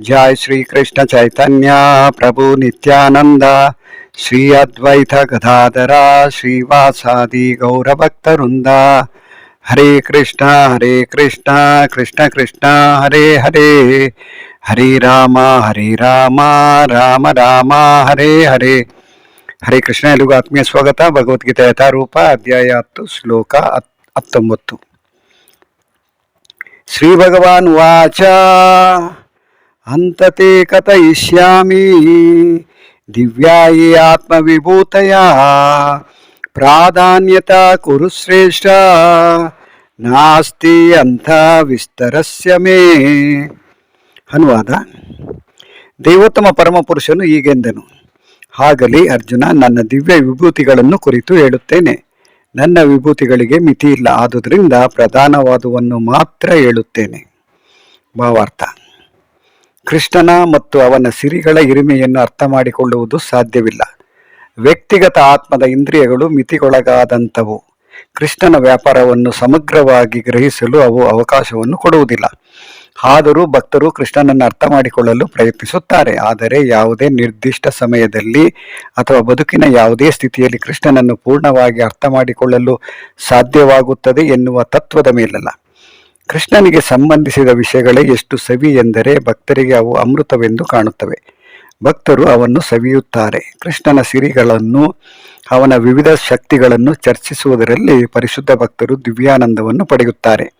जय श्री कृष्ण चैतन्य प्रभु नित्यानंद श्री अद्वैत गदाधरा श्रीवासादि गौरभक्तवृंद हरे कृष्ण हरे कृष्ण कृष्ण कृष्ण हरे हरे हरे ರಾಮ ಹರೇ ರಾಮ ರಾಮ ರಾಮ ಹರೇ ಹರೇ ಹರೇ ಕೃಷ್ಣ ಎಲ್ಲಿಗೂ ಆತ್ಮೀಯ ಸ್ವಾಗತ ಭಗವದ್ಗೀತೆ ಯಥಾರೂಪ ಅಧ್ಯಾಯ ಹತ್ತು ಶ್ಲೋಕ ಹತ್- ಹತ್ತೊಂಬತ್ತು ಶ್ರೀ ಭಗವಾನ್ ವಾಚ ಅಂತತೆ ಕಥಯಿಷ್ಯಾಮಿ ದಿವ್ಯಾಯಿ ಆತ್ಮವಿಭೂತಯ. ಪ್ರಾಧಾನ್ಯತ ಕುರು ಶ್ರೇಷ್ಠ ನಾಸ್ತಿ ಅಂಥ ವಿಸ್ತರಸ್ಯ ಮೇ. ಅನುವಾದ ದೇವೋತ್ತಮ ಪರಮಪುರುಷನು ಈಗೆಂದನು ಹಾಗಲಿ ಅರ್ಜುನ, ನನ್ನ ದಿವ್ಯ ವಿಭೂತಿಗಳನ್ನು ಕುರಿತು ಹೇಳುತ್ತೇನೆ. ನನ್ನ ವಿಭೂತಿಗಳಿಗೆ ಮಿತಿ ಇಲ್ಲ ಆದುದರಿಂದ ಪ್ರಧಾನವಾದವನ್ನು ಮಾತ್ರ ಹೇಳುತ್ತೇನೆ. ಭಾವಾರ್ಥ ಕೃಷ್ಣನ ಮತ್ತು ಅವನ ಸಿರಿಗಳ ಹಿರಿಮೆಯನ್ನು ಅರ್ಥ ಮಾಡಿಕೊಳ್ಳುವುದು ಸಾಧ್ಯವಿಲ್ಲ. ವ್ಯಕ್ತಿಗತ ಆತ್ಮದ ಇಂದ್ರಿಯಗಳು ಮಿತಿಗೊಳಗಾದಂಥವು. ಕೃಷ್ಣನ ವ್ಯಾಪಾರವನ್ನು ಸಮಗ್ರವಾಗಿ ಗ್ರಹಿಸಲು ಅವು ಅವಕಾಶವನ್ನು ಕೊಡುವುದಿಲ್ಲ. ಆದರೂ ಭಕ್ತರು ಕೃಷ್ಣನನ್ನು ಅರ್ಥ ಮಾಡಿಕೊಳ್ಳಲು ಪ್ರಯತ್ನಿಸುತ್ತಾರೆ. ಆದರೆ ಯಾವುದೇ ನಿರ್ದಿಷ್ಟ ಸಮಯದಲ್ಲಿ ಅಥವಾ ಬದುಕಿನ ಯಾವುದೇ ಸ್ಥಿತಿಯಲ್ಲಿ ಕೃಷ್ಣನನ್ನು ಪೂರ್ಣವಾಗಿ ಅರ್ಥ ಮಾಡಿಕೊಳ್ಳಲು ಸಾಧ್ಯವಾಗುತ್ತದೆ ಎನ್ನುವ ತತ್ವದ ಮೇಲಲ್ಲ. ಕೃಷ್ಣನಿಗೆ ಸಂಬಂಧಿಸಿದ ವಿಷಯಗಳೇ ಎಷ್ಟು ಸವಿ ಎಂದರೆ ಭಕ್ತರಿಗೆ ಅವು ಅಮೃತವೆಂದು ಕಾಣುತ್ತವೆ. ಭಕ್ತರು ಅವನ್ನು ಸವಿಯುತ್ತಾರೆ. ಕೃಷ್ಣನ ಸಿರಿಗಳನ್ನು, ಅವನ ವಿವಿಧ ಶಕ್ತಿಗಳನ್ನು ಚರ್ಚಿಸುವುದರಲ್ಲಿ ಪರಿಶುದ್ಧ ಭಕ್ತರು ದಿವ್ಯಾನಂದವನ್ನು ಪಡೆಯುತ್ತಾರೆ.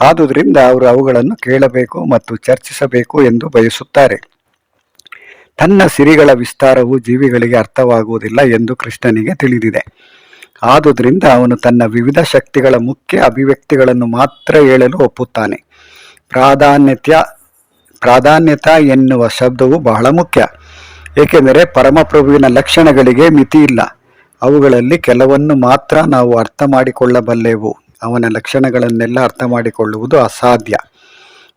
ಆದುದರಿಂದ ಅವರು ಅವುಗಳನ್ನು ಕೇಳಬೇಕು ಮತ್ತು ಚರ್ಚಿಸಬೇಕು ಎಂದು ಬಯಸುತ್ತಾರೆ. ತನ್ನ ಸಿರಿಗಳ ವಿಸ್ತಾರವು ಜೀವಿಗಳಿಗೆ ಅರ್ಥವಾಗುವುದಿಲ್ಲ ಎಂದು ಕೃಷ್ಣನಿಗೆ ತಿಳಿದಿದೆ. ಆದುದರಿಂದ ಅವನು ತನ್ನ ವಿವಿಧ ಶಕ್ತಿಗಳ ಮುಖ್ಯ ಅಭಿವ್ಯಕ್ತಿಗಳನ್ನು ಮಾತ್ರ ಹೇಳಲು ಒಪ್ಪುತ್ತಾನೆ. ಪ್ರಾಧಾನ್ಯತ್ಯ, ಪ್ರಾಧಾನ್ಯತ ಎನ್ನುವ ಶಬ್ದವು ಬಹಳ ಮುಖ್ಯ. ಏಕೆಂದರೆ ಪರಮಪ್ರಭುವಿನ ಲಕ್ಷಣಗಳಿಗೆ ಮಿತಿ ಇಲ್ಲ. ಅವುಗಳಲ್ಲಿ ಕೆಲವನ್ನು ಮಾತ್ರ ನಾವು ಅರ್ಥ ಮಾಡಿಕೊಳ್ಳಬಲ್ಲೆವು. ಅವನ ಲಕ್ಷಣಗಳನ್ನೆಲ್ಲ ಅರ್ಥ ಮಾಡಿಕೊಳ್ಳುವುದು ಅಸಾಧ್ಯ.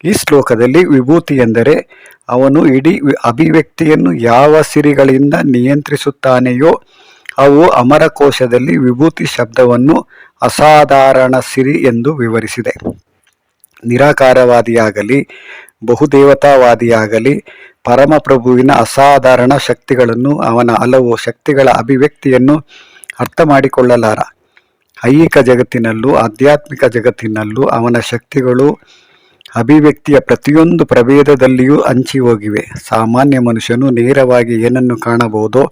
ಈ ಶ್ಲೋಕದಲ್ಲಿ ವಿಭೂತಿ ಎಂದರೆ ಅವನು ಇಡೀ ಅಭಿವ್ಯಕ್ತಿಯನ್ನು ಯಾವ ಸಿರಿಗಳಿಂದ ನಿಯಂತ್ರಿಸುತ್ತಾನೆಯೋ ಅವು ಅಮರಕೋಶದಲ್ಲಿ ವಿಭೂತಿ ಶಬ್ದವನ್ನು ಅಸಾಧಾರಣ ಸಿರಿ ಎಂದು ವಿವರಿಸಿದೆ. ನಿರಾಕಾರವಾದಿಯಾಗಲಿ, ಬಹುದೇವತಾವಾದಿಯಾಗಲಿ, ಪರಮಪ್ರಭುವಿನ ಅಸಾಧಾರಣ ಶಕ್ತಿಗಳನ್ನು ಅವನ ಹಲವು ಶಕ್ತಿಗಳ ಅಭಿವ್ಯಕ್ತಿಯನ್ನು ಅರ್ಥ ಮಾಡಿಕೊಳ್ಳಲಾರ ಐಹಿಕ ಜಗತ್ತಿನಲ್ಲೂ, ಆಧ್ಯಾತ್ಮಿಕ ಜಗತ್ತಿನಲ್ಲೂ ಅವನ ಶಕ್ತಿಗಳು ಅಭಿವ್ಯಕ್ತಿಯ ಪ್ರತಿಯೊಂದು ಪ್ರಭೇದದಲ್ಲಿಯೂ ಹಂಚಿ ಹೋಗಿವೆ ಸಾಮಾನ್ಯ ಮನುಷ್ಯನು ನೇರವಾಗಿ ಏನನ್ನು ಕಾಣಬಹುದೋ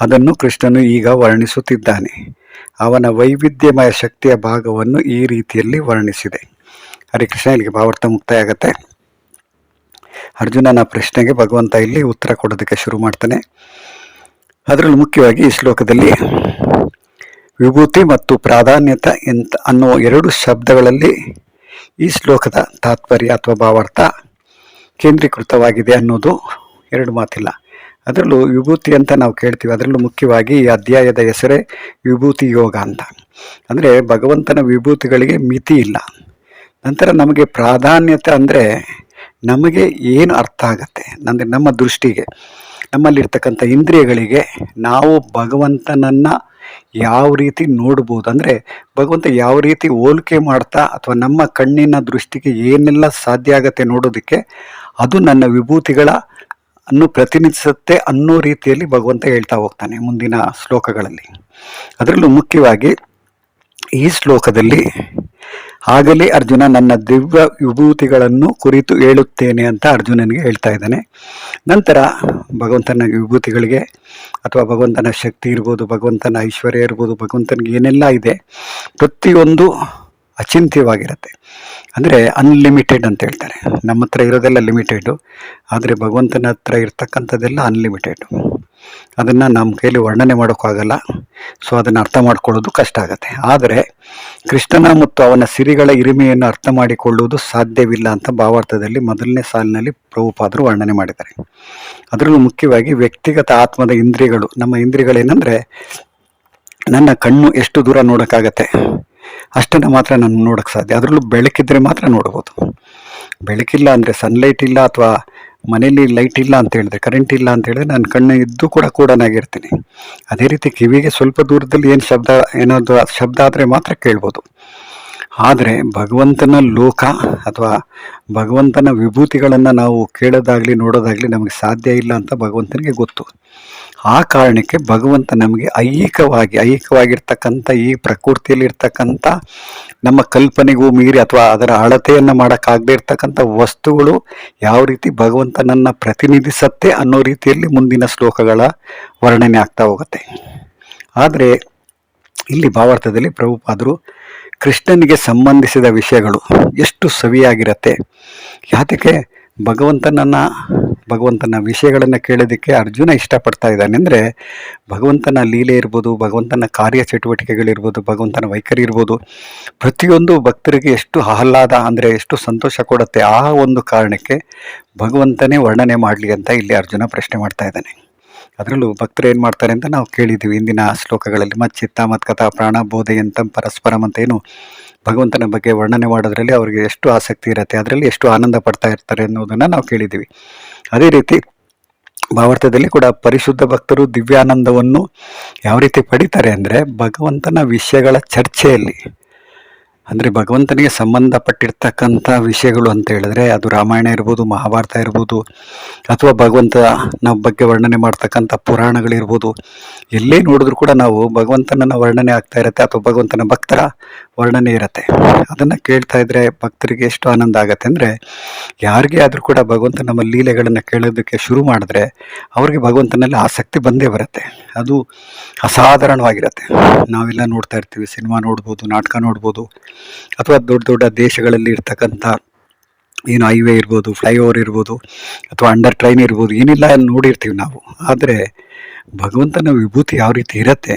ಅದನ್ನು ಕೃಷ್ಣನು ಈಗ ವರ್ಣಿಸುತ್ತಿದ್ದಾನೆ. ಅವನ ವೈವಿಧ್ಯಮಯ ಶಕ್ತಿಯ ಭಾಗವನ್ನು ಈ ರೀತಿಯಲ್ಲಿ ವರ್ಣಿಸಿದೆ. ಹರಿ ಕೃಷ್ಣ, ಇಲ್ಲಿಗೆ ಭಾವಾರ್ಥ ಮುಕ್ತಾಯ ಆಗತ್ತೆ ಅರ್ಜುನನ ಪ್ರಶ್ನೆಗೆ ಭಗವಂತ ಇಲ್ಲಿ ಉತ್ತರ ಕೊಡೋದಕ್ಕೆ ಶುರು ಮಾಡ್ತಾನೆ. ಅದರಲ್ಲೂ ಮುಖ್ಯವಾಗಿ ಈ ಶ್ಲೋಕದಲ್ಲಿ ವಿಭೂತಿ ಮತ್ತು ಪ್ರಾಧಾನ್ಯತೆ ಎಂತ ಅನ್ನೋ ಎರಡು ಶಬ್ದಗಳಲ್ಲಿ ಈ ಶ್ಲೋಕದ ತಾತ್ಪರ್ಯ ಅಥವಾ ಭಾವಾರ್ಥ ಕೇಂದ್ರೀಕೃತವಾಗಿದೆ ಅನ್ನೋದು ಎರಡು ಮಾತಿಲ್ಲ. ಅದರಲ್ಲೂ ವಿಭೂತಿ ಅಂತ ನಾವು ಕೇಳ್ತೀವಿ. ಅದರಲ್ಲೂ ಮುಖ್ಯವಾಗಿ ಈ ಅಧ್ಯಾಯದ ಹೆಸರೇ ವಿಭೂತಿ ಯೋಗ ಅಂತ. ಅಂದರೆ ಭಗವಂತನ ವಿಭೂತಿಗಳಿಗೆ ಮಿತಿ ಇಲ್ಲ. ನಂತರ ನಮಗೆ ಪ್ರಾಧಾನ್ಯತೆ ಅಂದರೆ ನಮಗೆ ಏನು ಅರ್ಥ ಆಗುತ್ತೆ? ಅಂದರೆ ನಮ್ಮ ದೃಷ್ಟಿಗೆ, ನಮ್ಮಲ್ಲಿರ್ತಕ್ಕಂಥ ಇಂದ್ರಿಯಗಳಿಗೆ ನಾವು ಭಗವಂತನನ್ನು ಯಾವ ರೀತಿ ನೋಡ್ಬೋದು? ಅಂದರೆ ಭಗವಂತ ಯಾವ ರೀತಿ ಹೋಲಿಕೆ ಮಾಡ್ತಾ ಅಥವಾ ನಮ್ಮ ಕಣ್ಣಿನ ದೃಷ್ಟಿಗೆ ಏನೆಲ್ಲ ಸಾಧ್ಯ ಆಗತ್ತೆ ನೋಡೋದಕ್ಕೆ ಅದು ನನ್ನ ವಿಭೂತಿಗಳ ಅನ್ನು ಪ್ರತಿನಿಧಿಸುತ್ತೆ ಅನ್ನೋ ರೀತಿಯಲ್ಲಿ ಭಗವಂತ ಹೇಳ್ತಾ ಹೋಗ್ತಾನೆ ಮುಂದಿನ ಶ್ಲೋಕಗಳಲ್ಲಿ. ಅದರಲ್ಲೂ ಮುಖ್ಯವಾಗಿ ಈ ಶ್ಲೋಕದಲ್ಲಿ ಆಗಲೇ ಅರ್ಜುನ ನನ್ನ ದಿವ್ಯ ವಿಭೂತಿಗಳನ್ನು ಕುರಿತು ಹೇಳುತ್ತೇನೆ ಅಂತ ಅರ್ಜುನನಿಗೆ ಹೇಳ್ತಾ ಇದ್ದಾನೆ. ನಂತರ ಭಗವಂತನ ವಿಭೂತಿಗಳಿಗೆ ಅಥವಾ ಭಗವಂತನ ಶಕ್ತಿ ಇರ್ಬೋದು, ಭಗವಂತನ ಐಶ್ವರ್ಯ ಇರ್ಬೋದು, ಭಗವಂತನಿಗೆ ಏನೆಲ್ಲ ಇದೆ, ಪ್ರತಿಯೊಂದು ಅಚಿಂತ್ಯವಾಗಿರುತ್ತೆ. ಅಂದರೆ ಅನ್ಲಿಮಿಟೆಡ್ ಅಂತ ಹೇಳ್ತಾರೆ. ನಮ್ಮ ಹತ್ರ ಇರೋದೆಲ್ಲ ಲಿಮಿಟೆಡು ಆದರೆ ಭಗವಂತನ ಹತ್ರ ಇರ್ತಕ್ಕಂಥದ್ದೆಲ್ಲ ಅನ್ಲಿಮಿಟೆಡ್ ಅದನ್ನು ನಮ್ಮ ಕೈಲಿ ವರ್ಣನೆ ಮಾಡೋಕ್ಕಾಗಲ್ಲ. ಸೊ ಅದನ್ನು ಅರ್ಥ ಮಾಡ್ಕೊಳ್ಳೋದು ಕಷ್ಟ ಆಗುತ್ತೆ. ಆದರೆ ಕೃಷ್ಣನ ಮತ್ತು ಅವನ ಸಿರಿಗಳ ಇರಿಮೆಯನ್ನು ಅರ್ಥ ಮಾಡಿಕೊಳ್ಳುವುದು ಸಾಧ್ಯವಿಲ್ಲ ಅಂತ ಭಾವಾರ್ಥದಲ್ಲಿ ಮೊದಲನೇ ಸಾಲಿನಲ್ಲಿ ಪ್ರಭುಪಾದರು ವರ್ಣನೆ ಮಾಡಿದ್ದಾರೆ. ಅದರಲ್ಲೂ ಮುಖ್ಯವಾಗಿ ವ್ಯಕ್ತಿಗತ ಆತ್ಮದ ಇಂದ್ರಿಯಗಳು. ನಮ್ಮ ಇಂದ್ರಿಯಗಳೇನೆಂದರೆ ನನ್ನ ಕಣ್ಣು ಎಷ್ಟು ದೂರ ನೋಡೋಕ್ಕಾಗತ್ತೆ? ಅಷ್ಟನ್ನು ಮಾತ್ರ ನಾನು ನೋಡೋಕ್ಕೆ ಸಾಧ್ಯ. ಅದರಲ್ಲೂ ಬೆಳಕಿದ್ರೆ ಮಾತ್ರ ನೋಡ್ಬೋದು. ಬೆಳಕಿಲ್ಲ ಅಂದರೆ ಸನ್ಲೈಟ್ ಇಲ್ಲ ಅಥವಾ ಮನೇಲಿ ಲೈಟ್ ಇಲ್ಲ ಅಂತ ಹೇಳಿದ್ರೆ ಕರೆಂಟ್ ಇಲ್ಲ ಅಂತ ಹೇಳಿದ್ರೆ ನನ್ನ ಕಣ್ಣು ಇದ್ದು ಕೂಡ ಕೂಡನಾಗಿರ್ತೀನಿ ಅದೇ ರೀತಿ ಕಿವಿಗೆ ಸ್ವಲ್ಪ ದೂರದಲ್ಲಿ ಏನು ಶಬ್ದ, ಏನಾದರೂ ಶಬ್ದ ಆದರೆ ಮಾತ್ರ ಕೇಳ್ಬೋದು. ಆದರೆ ಭಗವಂತನ ಲೋಕ ಅಥವಾ ಭಗವಂತನ ವಿಭೂತಿಗಳನ್ನು ನಾವು ಕೇಳೋದಾಗಲಿ ನೋಡೋದಾಗಲಿ ನಮಗೆ ಸಾಧ್ಯ ಇಲ್ಲ ಅಂತ ಭಗವಂತನಿಗೆ ಗೊತ್ತು. ಆ ಕಾರಣಕ್ಕೆ ಭಗವಂತ ನಮಗೆ ಐಹಿಕವಾಗಿ, ಐಹಿಕವಾಗಿರ್ತಕ್ಕಂಥ ಈ ಪ್ರಕೃತಿಯಲ್ಲಿ ಇರ್ತಕ್ಕಂಥ ನಮ್ಮ ಕಲ್ಪನೆಗೂ ಮೀರಿ ಅಥವಾ ಅದರ ಅಳತೆಯನ್ನು ಮಾಡೋಕ್ಕಾಗದೇ ಇರ್ತಕ್ಕಂಥ ವಸ್ತುಗಳು ಯಾವ ರೀತಿ ಭಗವಂತನನ್ನು ಪ್ರತಿನಿಧಿಸತ್ತೆ ಅನ್ನೋ ರೀತಿಯಲ್ಲಿ ಮುಂದಿನ ಶ್ಲೋಕಗಳ ವರ್ಣನೆ ಆಗ್ತಾ ಹೋಗುತ್ತೆ. ಆದರೆ ಇಲ್ಲಿ ಭಾವಾರ್ಥದಲ್ಲಿ ಪ್ರಭುಪಾದರು ಕೃಷ್ಣನಿಗೆ ಸಂಬಂಧಿಸಿದ ವಿಷಯಗಳು ಎಷ್ಟು ಸವಿಯಾಗಿರತ್ತೆ. ಯಾತಕ್ಕೆ ಭಗವಂತನನ್ನ, ಭಗವಂತನ ವಿಷಯಗಳನ್ನು ಕೇಳೋದಕ್ಕೆ ಅರ್ಜುನ ಇಷ್ಟಪಡ್ತಾ ಇದ್ದಾನೆ ಅಂದರೆ ಭಗವಂತನ ಲೀಲೆ ಇರ್ಬೋದು, ಭಗವಂತನ ಕಾರ್ಯ ಚಟುವಟಿಕೆಗಳಿರ್ಬೋದು ಭಗವಂತನ ವೈಖರಿ ಇರ್ಬೋದು. ಪ್ರತಿಯೊಂದು ಭಕ್ತರಿಗೆ ಎಷ್ಟು ಆಹ್ಲಾದ ಅಂದರೆ ಎಷ್ಟು ಸಂತೋಷ ಕೊಡುತ್ತೆ ಆ ಒಂದು ಕಾರಣಕ್ಕೆ ಭಗವಂತನೇ ವರ್ಣನೆ ಮಾಡಲಿ ಅಂತ ಇಲ್ಲಿ ಅರ್ಜುನ ಪ್ರಶ್ನೆ ಮಾಡ್ತಾ ಇದ್ದಾನೆ. ಅದರಲ್ಲೂ ಭಕ್ತರು ಏನು ಮಾಡ್ತಾರೆ ಅಂತ ನಾವು ಕೇಳಿದ್ದೀವಿ. ಇಂದಿನ ಶ್ಲೋಕಗಳಲ್ಲಿ ಮಚ್ಚಿತ್ತ ಮತ್ಕಥಾ ಪ್ರಾಣ ಬೋಧೆಯಂತ ಪರಸ್ಪರಂ ಅಂತ ಏನು ಭಗವಂತನ ಬಗ್ಗೆ ವರ್ಣನೆ ಮಾಡೋದ್ರಲ್ಲಿ ಅವರಿಗೆ ಎಷ್ಟು ಆಸಕ್ತಿ ಇರುತ್ತೆ, ಅದರಲ್ಲಿ ಎಷ್ಟು ಆನಂದ ಪಡ್ತಾ ಇರ್ತಾರೆ ಅನ್ನೋದನ್ನು ನಾವು ಕೇಳಿದ್ದೀವಿ. ಅದೇ ರೀತಿ ಭಾವಾರ್ಥದಲ್ಲಿ ಕೂಡ ಪರಿಶುದ್ಧ ಭಕ್ತರು ದಿವ್ಯಾನಂದವನ್ನು ಯಾವ ರೀತಿ ಪಡಿತಾರೆ ಅಂದರೆ ಭಗವಂತನ ವಿಷಯಗಳ ಚರ್ಚೆಯಲ್ಲಿ ಅಂದರೆ ಭಗವಂತನಿಗೆ ಸಂಬಂಧಪಟ್ಟಿರ್ತಕ್ಕಂಥ ವಿಷಯಗಳು ಅಂತ ಹೇಳಿದ್ರೆ ಅದು ರಾಮಾಯಣ ಇರ್ಬೋದು, ಮಹಾಭಾರತ ಇರ್ಬೋದು, ಅಥವಾ ಭಗವಂತ ನಮ್ಮ ಬಗ್ಗೆ ವರ್ಣನೆ ಮಾಡ್ತಕ್ಕಂಥ ಪುರಾಣಗಳಿರ್ಬೋದು, ಎಲ್ಲೇ ನೋಡಿದ್ರು ಕೂಡ ನಾವು ಭಗವಂತನನ್ನ ವರ್ಣನೆ ಆಗ್ತಾ ಇರುತ್ತೆ ಅಥವಾ ಭಗವಂತನ ಭಕ್ತರ ವರ್ಣನೆ ಇರುತ್ತೆ. ಅದನ್ನು ಕೇಳ್ತಾ ಇದ್ರೆ ಭಕ್ತರಿಗೆ ಎಷ್ಟು ಆನಂದ ಆಗುತ್ತೆ ಅಂದರೆ, ಯಾರಿಗೆ ಆದರೂ ಕೂಡ ಭಗವಂತ ನಮ್ಮ ಲೀಲೆಗಳನ್ನು ಕೇಳೋದಕ್ಕೆ ಶುರು ಮಾಡಿದ್ರೆ ಅವ್ರಿಗೆ ಭಗವಂತನಲ್ಲಿ ಆಸಕ್ತಿ ಬಂದೇ ಬರುತ್ತೆ. ಅದು ಅಸಾಧಾರಣವಾಗಿರುತ್ತೆ. ನಾವೆಲ್ಲ ನೋಡ್ತಾ ಇರ್ತೀವಿ, ಸಿನಿಮಾ ನೋಡ್ಬೋದು, ನಾಟಕ ನೋಡ್ಬೋದು, ಅಥವಾ ದೊಡ್ಡ ದೊಡ್ಡ ದೇಶಗಳಲ್ಲಿ ಇರ್ತಕ್ಕಂಥ ಏನು ಹೈವೇ ಇರ್ಬೋದು, ಫ್ಲೈಓವರ್ ಇರ್ಬೋದು, ಅಥವಾ ಅಂಡರ್ ಟ್ರೈನ್ ಇರ್ಬೋದು, ಏನಿಲ್ಲ ನೋಡಿರ್ತೀವಿ ನಾವು. ಆದರೆ ಭಗವಂತನ ವಿಭೂತಿ ಯಾವ ರೀತಿ ಇರುತ್ತೆ,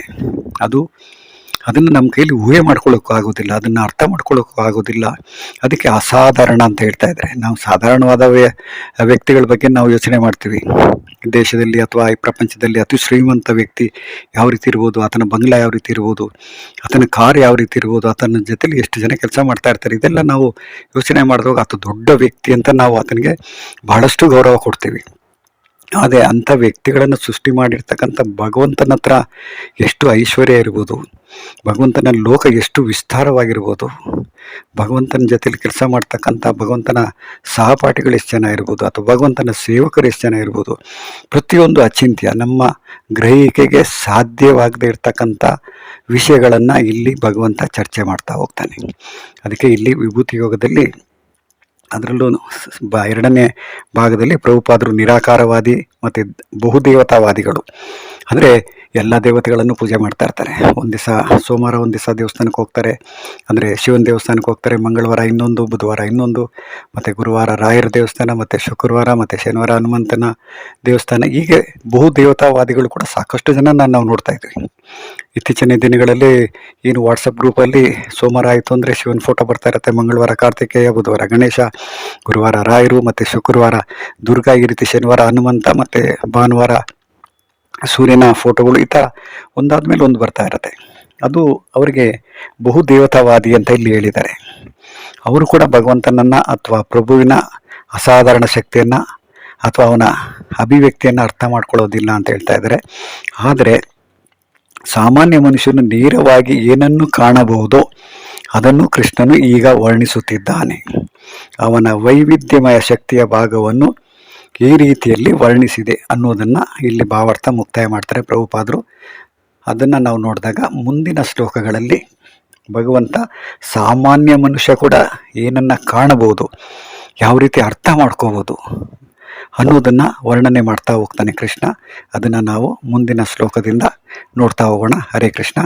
ಅದು ಅದನ್ನು ನಮ್ಮ ಕೈಯಲ್ಲಿ ಊಹೆ ಮಾಡ್ಕೊಳ್ಳೋಕ್ಕೂ ಆಗೋದಿಲ್ಲ, ಅದನ್ನು ಅರ್ಥ ಮಾಡ್ಕೊಳ್ಳೋಕ್ಕೂ ಆಗೋದಿಲ್ಲ. ಅದಕ್ಕೆ ಅಸಾಧಾರಣ ಅಂತ ಹೇಳ್ತಾ ಇದ್ದಾರೆ ನಾವು ಸಾಧಾರಣವಾದ ವ್ಯಕ್ತಿಗಳ ಬಗ್ಗೆ ನಾವು ಯೋಚನೆ ಮಾಡ್ತೀವಿ. ದೇಶದಲ್ಲಿ ಅಥವಾ ಈ ಪ್ರಪಂಚದಲ್ಲಿ ಅತಿ ಶ್ರೀಮಂತ ವ್ಯಕ್ತಿ ಯಾವ ರೀತಿ ಇರ್ಬೋದು, ಆತನ ಬಂಗ್ಲಾ ಯಾವ ರೀತಿ ಇರ್ಬೋದು, ಆತನ ಕಾರ್ ಯಾವ ರೀತಿ ಇರ್ಬೋದು, ಆತನ ಜೊತೆಲಿ ಎಷ್ಟು ಜನ ಕೆಲಸ ಮಾಡ್ತಾ ಇರ್ತಾರೆ, ಇದೆಲ್ಲ ನಾವು ಯೋಚನೆ ಮಾಡಿದಾಗ ಆತ ದೊಡ್ಡ ವ್ಯಕ್ತಿ ಅಂತ ನಾವು ಆತನಿಗೆ ಬಹಳಷ್ಟು ಗೌರವ ಕೊಡ್ತೀವಿ. ಆದರೆ ಅಂಥ ವ್ಯಕ್ತಿಗಳನ್ನು ಸೃಷ್ಟಿ ಮಾಡಿರ್ತಕ್ಕಂಥ ಭಗವಂತನ ಹತ್ರ ಎಷ್ಟು ಐಶ್ವರ್ಯ ಇರ್ಬೋದು, ಭಗವಂತನ ಲೋಕ ಎಷ್ಟು ವಿಸ್ತಾರವಾಗಿರ್ಬೋದು, ಭಗವಂತನ ಜೊತೆಲಿ ಕೆಲಸ ಮಾಡ್ತಕ್ಕಂಥ ಭಗವಂತನ ಸಹಪಾಠಿಗಳು ಎಷ್ಟು ಜನ ಇರ್ಬೋದು ಅಥವಾ ಭಗವಂತನ ಸೇವಕರು ಎಷ್ಟು ಜನ ಇರ್ಬೋದು, ಪ್ರತಿಯೊಂದು ಅಚಿಂತ್ಯ ನಮ್ಮ ಗ್ರಹಿಕೆಗೆ ಸಾಧ್ಯವಾಗದೇ ಇರ್ತಕ್ಕಂಥ ವಿಷಯಗಳನ್ನು ಇಲ್ಲಿ ಭಗವಂತ ಚರ್ಚೆ ಮಾಡ್ತಾ ಹೋಗ್ತಾನೆ. ಅದಕ್ಕೆ ಇಲ್ಲಿ ವಿಭೂತಿ ಯೋಗದಲ್ಲಿ ಅದರಲ್ಲೂ ಬ ಎರಡನೇ ಭಾಗದಲ್ಲಿ ಪ್ರಭುಪಾದರು ನಿರಾಕಾರವಾದಿ ಮತ್ತು ಬಹುದೇವತಾವಾದಿಗಳು. ಅಂದರೆ ಎಲ್ಲ ದೇವತೆಗಳನ್ನು ಪೂಜೆ ಮಾಡ್ತಾ ಇರ್ತಾರೆ. ಒಂದು ದಿವಸ ಸೋಮವಾರ ಒಂದು ದಿವಸ ದೇವಸ್ಥಾನಕ್ಕೆ ಹೋಗ್ತಾರೆ. ಅಂದರೆ ಶಿವನ ದೇವಸ್ಥಾನಕ್ಕೆ ಹೋಗ್ತಾರೆ. ಮಂಗಳವಾರ ಇನ್ನೊಂದು, ಬುಧವಾರ ಇನ್ನೊಂದು, ಮತ್ತು ಗುರುವಾರ ರಾಯರ ದೇವಸ್ಥಾನ, ಮತ್ತು ಶುಕ್ರವಾರ, ಮತ್ತು ಶನಿವಾರ ಹನುಮಂತನ ದೇವಸ್ಥಾನ. ಹೀಗೆ ಬಹು ದೇವತಾವಾದಿಗಳು ಕೂಡ ಸಾಕಷ್ಟು ಜನ ನಾನು ನಾವು ನೋಡ್ತಾ ಇದ್ವಿ. ಇತ್ತೀಚಿನ ದಿನಗಳಲ್ಲಿ ಏನು ವಾಟ್ಸಪ್ ಗ್ರೂಪಲ್ಲಿ ಸೋಮವಾರ ಆಯಿತು ಅಂದರೆ ಶಿವನ ಫೋಟೋ ಬರ್ತಾ ಇರುತ್ತೆ. ಮಂಗಳವಾರ ಕಾರ್ತಿಕೇಯ, ಬುಧವಾರ ಗಣೇಶ, ಗುರುವಾರ ರಾಯರು, ಮತ್ತು ಶುಕ್ರವಾರ ದುರ್ಗಾ ಈ ರೀತಿ ಶನಿವಾರ ಹನುಮಂತ, ಮತ್ತು ಭಾನುವಾರ ಸೂರ್ಯನ ಫೋಟೋಗಳು ಈ ಥರ ಒಂದಾದ ಮೇಲೆ ಒಂದು ಬರ್ತಾ ಇರುತ್ತೆ. ಅದು ಅವರಿಗೆ ಬಹು ದೇವತಾವಾದಿ ಅಂತ ಇಲ್ಲಿ ಹೇಳಿದ್ದಾರೆ. ಅವರು ಕೂಡ ಭಗವಂತನನ್ನು ಅಥವಾ ಪ್ರಭುವಿನ ಅಸಾಧಾರಣ ಶಕ್ತಿಯನ್ನು ಅಥವಾ ಅವನ ಅಭಿವ್ಯಕ್ತಿಯನ್ನು ಅರ್ಥ ಮಾಡ್ಕೊಳ್ಳೋದಿಲ್ಲ ಅಂತ ಹೇಳ್ತಾ ಇದ್ದಾರೆ. ಆದರೆ ಸಾಮಾನ್ಯ ಮನುಷ್ಯನು ನೇರವಾಗಿ ಏನನ್ನು ಕಾಣಬಹುದೋ ಅದನ್ನು ಕೃಷ್ಣನು ಈಗ ವರ್ಣಿಸುತ್ತಿದ್ದಾನೆ. ಅವನ ವೈವಿಧ್ಯಮಯ ಶಕ್ತಿಯ ಭಾಗವನ್ನು ಈ ರೀತಿಯಲ್ಲಿ ವರ್ಣಿಸಿದೆ ಅನ್ನೋದನ್ನು ಇಲ್ಲಿ ಭಾವಾರ್ಥ ಮುಕ್ತಾಯ ಮಾಡ್ತಾರೆ ಪ್ರಭುಪಾದರು. ಅದನ್ನು ನಾವು ನೋಡಿದಾಗ ಮುಂದಿನ ಶ್ಲೋಕಗಳಲ್ಲಿ ಭಗವಂತ ಸಾಮಾನ್ಯ ಮನುಷ್ಯ ಕೂಡ ಏನನ್ನು ಕಾಣಬಹುದು, ಯಾವ ರೀತಿ ಅರ್ಥ ಮಾಡ್ಕೋಬೋದು ಅನ್ನೋದನ್ನು ವರ್ಣನೆ ಮಾಡ್ತಾ ಹೋಗ್ತಾನೆ ಕೃಷ್ಣ. ಅದನ್ನು ನಾವು ಮುಂದಿನ ಶ್ಲೋಕದಿಂದ ನೋಡ್ತಾ ಹೋಗೋಣ. ಹರೇ ಕೃಷ್ಣ.